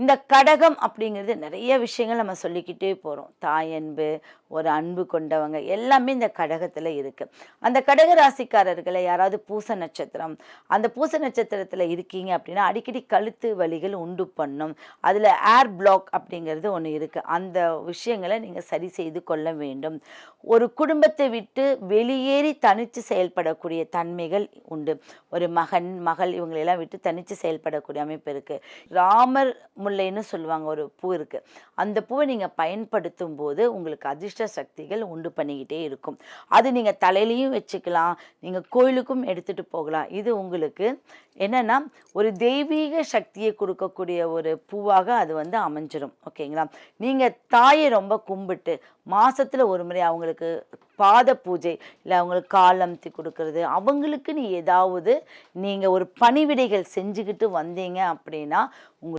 இந்த கடகம் அப்படிங்கிறது நிறைய விஷயங்கள் நம்ம சொல்லிக்கிட்டே போகிறோம் தாயன்பு ஒரு அன்பு கொண்டவங்க எல்லாமே இந்த கடகத்தில் இருக்குது அந்த கடக ராசிக்காரர்களை யாராவது பூச நட்சத்திரம் அந்த பூச நட்சத்திரத்தில் இருக்கீங்க அப்படின்னா அடிக்கடி கழுத்து வலிகள் உண்டு பண்ணும். அதில் ஏர் பிளாக் அப்படிங்கிறது ஒன்று இருக்குது அந்த விஷயங்களை நீங்கள் சரி செய்து கொள்ள வேண்டும். ஒரு குடும்பத்தை விட்டு வெளியேறி தனித்து செயல்படக்கூடிய தன்மைகள் உண்டு. ஒரு மகன் மகள் இவங்களெல்லாம் விட்டு தனித்து செயல்படக்கூடிய அமைப்பு இருக்குது ராமர் முல்லைன்னு சொல்லுவாங்க ஒரு பூ இருக்குது அந்த பூவை நீங்கள் பயன்படுத்தும் போது உங்களுக்கு அதிர்ஷ்ட சக்திகள் உண்டு பண்ணிக்கிட்டே இருக்கும். அது நீங்கள் தலையிலையும் வச்சுக்கலாம் நீங்கள் கோயிலுக்கும் எடுத்துகிட்டு போகலாம். இது உங்களுக்கு என்னன்னா ஒரு தெய்வீக சக்தியை கொடுக்கக்கூடிய ஒரு பூவாக அது வந்து அமைஞ்சிடும் ஓகேங்களா? நீங்கள் தாயை ரொம்ப கும்பிட்டு மாசத்துல ஒரு முறை அவங்களுக்கு பாத பூஜை இல்லை அவங்களுக்கு காலம்தி கொடுக்கறது அவங்களுக்கு நீ ஏதாவது நீங்கள் ஒரு பணிவிடைகள் செஞ்சுக்கிட்டு வந்தீங்க அப்படின்னா உங்களுக்கு